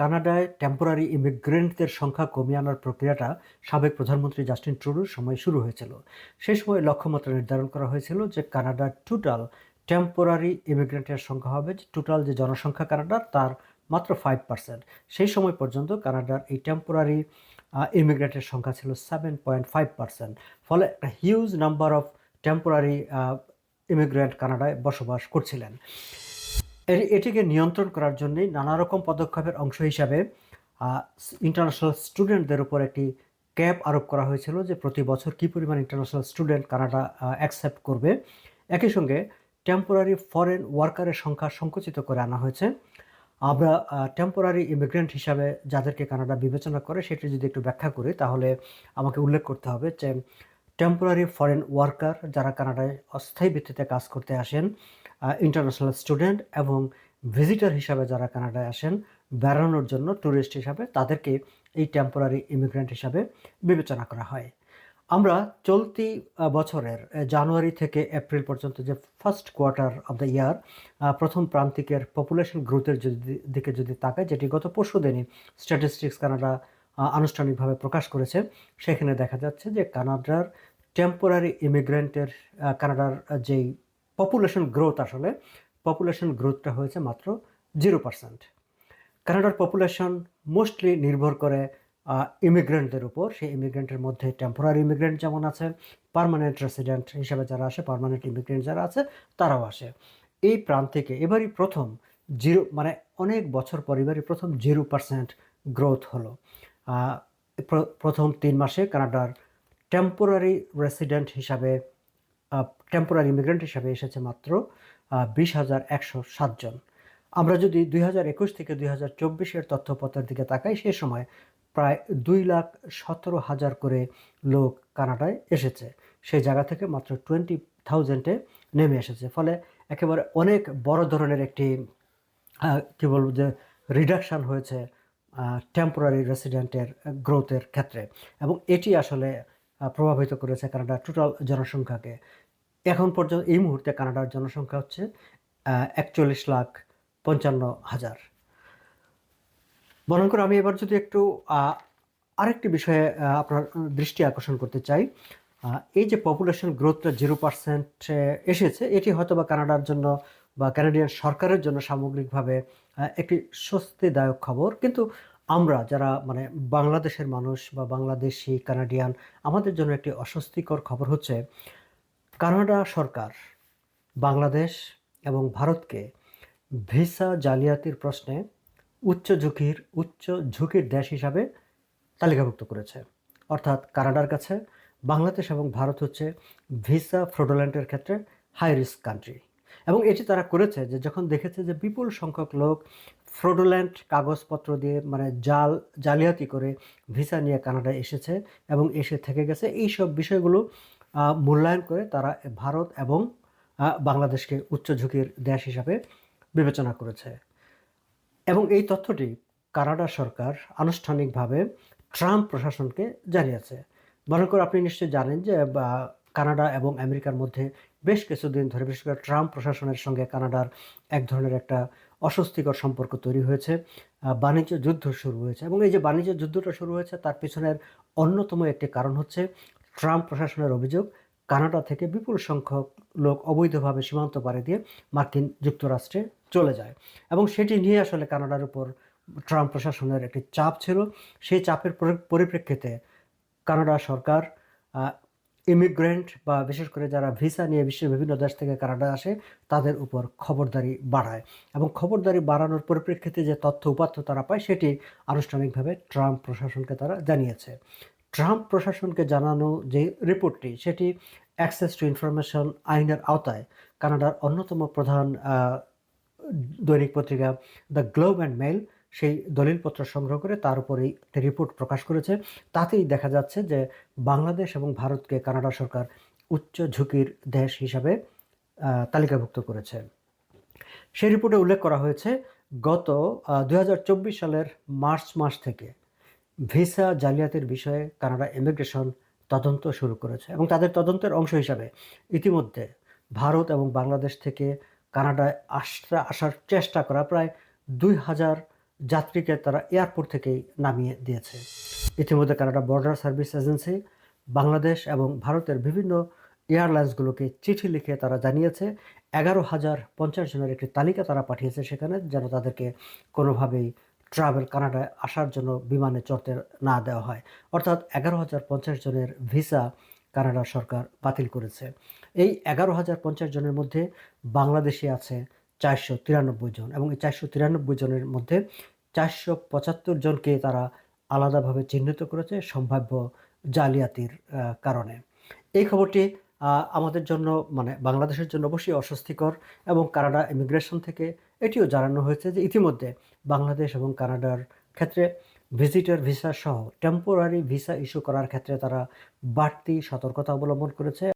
কানাডায় টেম্পোরারি ইমিগ্রেন্টদের সংখ্যা কমিয়ে আনার প্রক্রিয়াটা সাবেক প্রধানমন্ত্রী জাস্টিন ট্রুডোর সময় শুরু হয়েছিল। সেই সময় লক্ষ্যমাত্রা নির্ধারণ করা হয়েছিল যে কানাডার টোটাল টেম্পোরারি ইমিগ্রেন্টের সংখ্যা হবে টোটাল যে জনসংখ্যা কানাডার, তার মাত্র ফাইভ পার্সেন্ট সেই সময় পর্যন্ত কানাডার এই টেম্পোরারি ইমিগ্রেন্টের সংখ্যা ছিল সেভেন পয়েন্ট ফাইভ পার্সেন্ট ফলে একটা huge number of temporary immigrant কানাডায় বসবাস করছিলেন। এটিকে নিয়ন্ত্রণ করার জন্যই নানা রকম পদক্ষেপের অংশ হিসাবে ইন্টারন্যাশনাল স্টুডেন্টদের উপর একটি ক্যাপ আরোপ করা হয়েছিল যে প্রতি বছর কী পরিমাণ ইন্টারন্যাশনাল স্টুডেন্ট কানাডা অ্যাকসেপ্ট করবে। একই সঙ্গে টেম্পোরারি ফরেন ওয়ার্কারের সংখ্যা সংকুচিত করে আনা হয়েছে। আমরা টেম্পোরারি ইমিগ্রেন্ট হিসাবে যাদেরকে কানাডা বিবেচনা করে সেটি যদি একটু ব্যাখ্যা করি, তাহলে আমাকে উল্লেখ করতে হবে যে টেম্পোরারি ফরেন ওয়ার্কার যারা কানাডায় অস্থায়ী ভিত্তিতে কাজ করতে আসেন ইন্টারন্যাশনাল স্টুডেন্ট এবং ভিজিটার হিসাবে যারা কানাডায় আসেন, বেড়ানোর জন্য ট্যুরিস্ট হিসাবে তাদেরকে এই টেম্পোরারি ইমিগ্রেন্ট হিসাবে বিবেচনা করা হয়। আমরা চলতি বছরের জানুয়ারি থেকে এপ্রিল পর্যন্ত যে first quarter of the year প্রথম প্রান্তিকের পপুলেশন গ্রোথের যদি দিকে যদি তাকায় যেটি গত পরশু দিনই স্ট্যাটিস্টিক্স কানাডা আনুষ্ঠানিকভাবে প্রকাশ করেছে, সেখানে দেখা যাচ্ছে যে কানাডার টেম্পোরারি ইমিগ্রেন্টের কানাডার যেই পপুলেশন গ্রোথ আসলে পপুলেশন গ্রোথটা হয়েছে মাত্র জিরো পার্সেন্ট কানাডার পপুলেশন মোস্টলি নির্ভর করে ইমিগ্রেন্টদের উপর। সেই ইমিগ্রেন্টের মধ্যে টেম্পোরারি ইমিগ্রেন্ট যেমন আছে পারমানেন্ট রেসিডেন্ট হিসাবে যারা আসে পারমানেন্ট ইমিগ্রেন্ট যারা আছে, তারাও আসে। এই প্রান্তিকে এবারই প্রথম জিরো মানে অনেক বছর পর এবারই প্রথম জিরো পার্সেন্ট গ্রোথ হলো। প্রথম তিন মাসে কানাডার টেম্পোরারি রেসিডেন্ট হিসাবে টেম্পোরারি ইমিগ্রেন্ট হিসাবে এসেছে মাত্র বিশ হাজার একশো সাতজন আমরা যদি দুই হাজার একুশ থেকে দুই হাজার চব্বিশের তথ্যপত্রের দিকে তাকাই, সে সময় প্রায় দুই লাখ সতেরো হাজার করে লোক কানাডায় এসেছে। সেই জায়গা থেকে মাত্র টোয়েন্টি থাউজেন্ডে নেমে এসেছে। ফলে একেবারে অনেক বড় ধরনের একটি কি বলব, যে রিডাকশান হয়েছে টেম্পোরারি রেসিডেন্টের গ্রোথের ক্ষেত্রে। এবং এটি আসলে প্রভাবিত করেছে কানাডার টোটাল জনসংখ্যাকে। এখন পর্যন্ত এই মুহূর্তে কানাডার জনসংখ্যা হচ্ছে একচল্লিশ লাখ পঞ্চান্ন হাজার। বরং করে আমি এবার যদি একটু আরেকটি বিষয়ে আপনার দৃষ্টি আকর্ষণ করতে চাই এই যে পপুলেশন গ্রোথটা জিরো পার্সেন্ট এসেছে, এটি হয়তো বা কানাডার জন্য বা কানাডিয়ান সরকারের জন্য সামগ্রিকভাবে একটি স্বস্তিদায়ক খবর। কিন্তু আমরা যারা মানে বাংলাদেশের মানুষ বা বাংলাদেশি, কানাডিয়ান, আমাদের জন্য একটি অস্বস্তিকর খবর হচ্ছে, কানাডা সরকার বাংলাদেশ এবং ভারতকে ভিসা জালিয়াতির প্রশ্নে উচ্চ ঝুঁকির উচ্চ ঝুঁকির দেশ হিসাবে তালিকাভুক্ত করেছে। অর্থাৎ কানাডার কাছে বাংলাদেশ এবং ভারত হচ্ছে ভিসা ফ্রোডোল্যান্টের ক্ষেত্রে হাই রিস্ক কান্ট্রি। এবং এটি তারা করেছে যে যখন দেখেছে যে বিপুল সংখ্যক লোক ফ্রোডোল্যান্ট কাগজপত্র দিয়ে মানে জাল, জালিয়াতি করে ভিসা নিয়ে কানাডায় এসেছে এবং এসে থেকে গেছে। এই সব বিষয়গুলো মূল্যায়ন করে তারা ভারত এবং বাংলাদেশকে উচ্চ ঝুঁকির দেশ হিসাবে বিবেচনা করেছে। এবং এই তথ্যটি কানাডা সরকার আনুষ্ঠানিকভাবে ট্রাম্প প্রশাসনকে জানিয়েছে। মনে করে আপনি নিশ্চয়ই জানেন যে কানাডা এবং আমেরিকার মধ্যে বেশ কিছুদিন ধরে, বিশেষ করে ট্রাম্প প্রশাসনের সঙ্গে কানাডার এক ধরনের একটা অস্বস্তিকর সম্পর্ক তৈরি হয়েছে বাণিজ্য যুদ্ধ শুরু হয়েছে এবং এই যে বাণিজ্য যুদ্ধটা শুরু হয়েছে, তার পিছনের অন্যতম একটি কারণ হচ্ছে ট্রাম্প প্রশাসনের অভিযোগ, কানাডা থেকে বিপুল সংখ্যক লোক অবৈধভাবে সীমান্ত পাড়ি দিয়ে মার্কিন যুক্তরাষ্ট্রে চলে যায় এবং সেটি নিয়ে আসলে কানাডার উপর ট্রাম্প প্রশাসনের একটি চাপ ছিল। সেই চাপের পরিপ্রেক্ষিতে কানাডা সরকার ইমিগ্রেন্ট বা বিশেষ করে যারা ভিসা নিয়ে বিশ্বের বিভিন্ন দেশ থেকে কানাডা আসে, তাদের উপর খবরদারি বাড়ায়। এবং খবরদারি বাড়ানোর পরিপ্রেক্ষিতে যে তথ্য উপাত্ত তারা পায়, সেটি আনুষ্ঠানিকভাবে ট্রাম্প প্রশাসনকে তারা জানিয়েছে। ট্রাম্প প্রশাসনকে জানানো যে রিপোর্টটি, সেটি অ্যাক্সেস টু ইনফরমেশন আইনের আওতায় কানাডার অন্যতম প্রধান দৈনিক পত্রিকা দ্য গ্লোব অ্যান্ড মেল সেই দলিলপত্র সংগ্রহ করে তার একটি রিপোর্ট প্রকাশ করেছে। তাতেই দেখা যাচ্ছে যে বাংলাদেশ এবং ভারতকে কানাডা সরকার উচ্চ ঝুঁকির দেশ হিসাবে তালিকাভুক্ত করেছে। সেই রিপোর্টে উল্লেখ করা হয়েছে, গত দু হাজার চব্বিশ সালের মার্চ মাস থেকে ভিসা জালিয়াতির বিষয়ে কানাডা ইমিগ্রেশন তদন্ত শুরু করেছে এবং তাদের তদন্তের অংশ হিসাবে ইতিমধ্যে ভারত এবং বাংলাদেশ থেকে কানাডায় আসতে আসার চেষ্টা করা প্রায় দুই হাজার যাত্রীকে তারা এয়ারপোর্ট থেকেই নামিয়ে দিয়েছে। ইতিমধ্যে Canada border service agency, Bangladesh এবং ভারতের বিভিন্ন এয়ারলাইন্সগুলোকে চিঠি লিখে তারা জানিয়েছে, এগারো হাজার পঞ্চাশ জনের একটি তালিকা তারা পাঠিয়েছে সেখানে যেন তাদেরকে কোনোভাবেই ট্রাভেল কানাডায় আসার জন্য বিমানে চড়তে না দেওয়া হয়। অর্থাৎ এগারো হাজার পঞ্চাশ জনের ভিসা কানাডা সরকার বাতিল করেছে। এই এগারো হাজার পঞ্চাশ জনের মধ্যে বাংলাদেশি আছে চারশো তিরানব্বই জন এবং এই চারশো তিরানব্বই জনের মধ্যে চারশো পঁচাত্তর জনকে তারা আলাদাভাবে চিহ্নিত করেছে সম্ভাব্য জালিয়াতির কারণে। এই খবরটি আমাদের জন্য মানে বাংলাদেশের জন্য অবশ্যই অস্বস্তিকর এবং কানাডা ইমিগ্রেশন থেকে এটিও জানানো হয়েছে যে ইতিমধ্যে বাংলাদেশ এবং কানাডার ক্ষেত্রে ভিজিটর ভিসা সহ টেম্পোরারি ভিসা ইস্যু করার ক্ষেত্রে তারা বাড়তি সতর্কতা অবলম্বন করেছে।